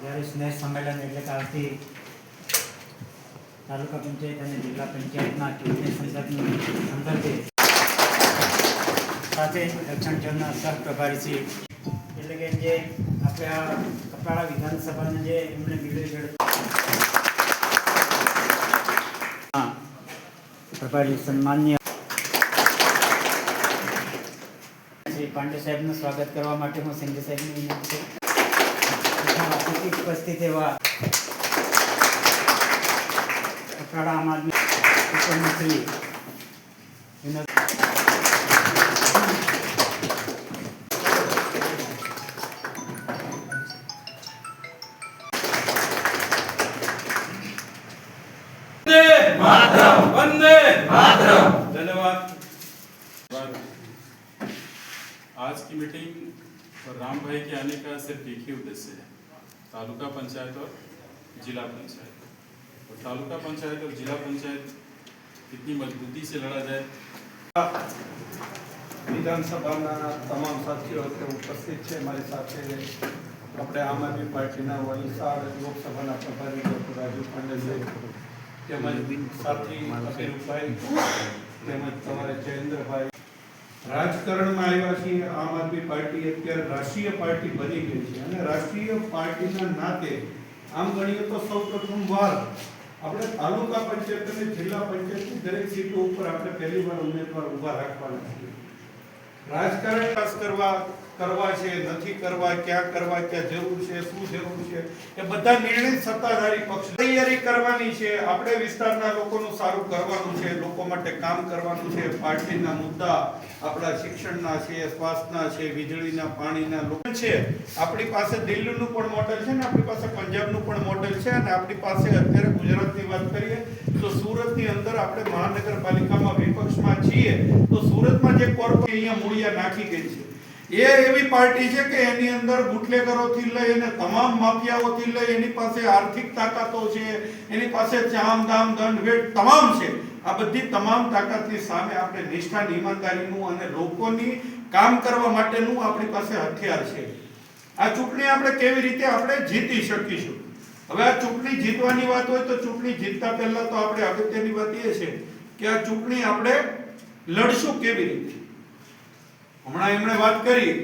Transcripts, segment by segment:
જ્યારે સ્નેહ સંમેલન એટલે કે આવતી તાલુકા પંચાયત અને જિલ્લા પંચાયતના ચૂંટણી સંદર્ભની સંદર્ભે સાથે દક્ષિણ ઝોનના સહપ્રભારી શ્રી એટલે કે જે આપણે આ કપાળા વિધાનસભાને જે એમણે હા, પ્રભારી સન્માન્ય શ્રી પાંડે સાહેબનું સ્વાગત કરવા માટે હું સંજય સાહેબની વિનંતી उपस्थित है अखाड़ा आम आदमी मुख्यमंत्री धन्यवाद। आज की मीटिंग और राम भाई के आने का सिर्फ़ एक ही उद्देश्य है। तालुका पंचायत और जिला पंचायत और तालुका पंचायत और जिला पंचायत कितनी मजबूती से लड़ा जाए વિધાનસભાના તમામ સાથીઓ અત્યારે ઉપસ્થિત છે મારી સાથે આપણે આમ આદમી પાર્ટીના વલસાડ લોકસભાના પ્રભારી ડૉક્ટર રાજુ પાંડેભાઈ તેમજ સાથી અભિરૂપભાઈ તેમજ તમારે જયેન્દ્રભાઈ રાજકારણમાં આવ્યા છીએ, આમ આદમી પાર્ટી અત્યારે રાષ્ટ્રીય પાર્ટી બની ગઈ છે. અને રાષ્ટ્રીય પાર્ટીના નાતે આમ ગણીએ તો સૌ પ્રથમ વાર આપણે તાલુકા પંચાયત અને જિલ્લા પંચાયતની દરેક સીટો ઉપર આપણે પહેલી વાર ઉમેદવાર ઊભા રાખવાના છીએ. રાજકારણ ખાસ કરવા કરવા છે, નથી કરવા, ક્યાં કરવા, ક્યાં જરૂર છે, શું જરૂર છે, એ બધા નિર્ણય સત્તાધારી પક્ષ તૈયારી કરવાની છે. આપણે વિસ્તારના લોકોનું સારું કરવાનું છે, લોકો માટે કામ કરવાનું છે, પાર્ટીના મુદ્દા આપણા શિક્ષણના છે, સ્વાસ્થ્યના છે, વીજળીના, પાણીના લોકો છે. આપણી પાસે દિલ્હીનું પણ મોડેલ છે ને, આપણી પાસે પંજાબનું પણ મોડેલ છે અને આપણી પાસે અત્યારે ગુજરાતની વાત કરીએ તો સુરતની અંદર આપણે મહાનગરપાલિકામાં વિપક્ષમાં છીએ. સુરતમાં જે કોર્પોરેટ અહીંયા મૂળિયા નાખી ગઈ છે, એ એવી પાર્ટી છે કે એની અંદર બુટલેગરોથી લઈ અને તમામ માફિયાઓથી લઈ, એની પાસે આર્થિક તાકાતો છે, એની પાસે ચામ દામ, દંડ ભેટ તમામ છે. આ બધી તમામ તાકાતની સામે આપણે નિષ્ઠા, ઈમાનદારીનું અને લોકોની કામ કરવા માટેનું આપણી પાસે હથિયાર છે. આ ચૂંટણી આપણે કેવી રીતે આપણે જીતી શકીશું? હવે આ ચૂંટણી જીતવાની વાત હોય તો ચૂંટણી જીતતા પહેલા તો આપણે અગત્યની વાત એ છે કે આ ચૂંટણી આપણે લડશું કેવી રીતે? હમણાં એમણે વાત કરી.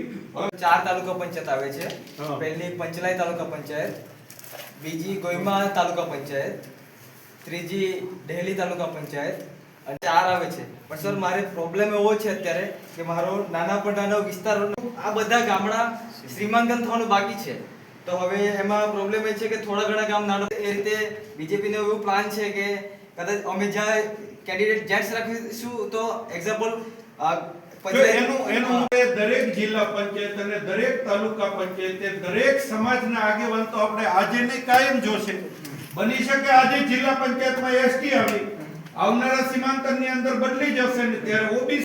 ચાર તાલુકા પંચાયત આવે છે. પહેલી પંચલાઈ તાલુકા પંચાયત બીજી ગોઈમા તાલુકા પંચાયત ત્રીજી ડેહલી તાલુકા પંચાયત અને ચાર આવે છે. પણ સર મારે પ્રોબ્લેમ એવો છે અત્યારે કે મારો નાના પણ નાનો વિસ્તાર આ બધા ગામડા શ્રીમાંકન થવાનું બાકી છે. તો હવે એમાં પ્રોબ્લેમ એ છે કે થોડા ઘણા ગામ નાનો એ રીતે બીજેપીનો એવું પ્લાન છે કે કદાચ અમે જ્યાં કેન્ડિડેટ જેટ્સ રાખીશું તો એક્ઝામ્પલ એનું એનું દરેક જિલ્લા પંચાયત અને દરેક તાલુકા પંચાયતે દરેક સમાજના આગેવાન તો આપણે આજે ને કાયમ જોશે. બની શકે આજે જિલ્લા પંચાયતમાં એસટી આવી આવનારા સીમાંતરની અંદર બદલી જશે ને ત્યારે ઓબીસી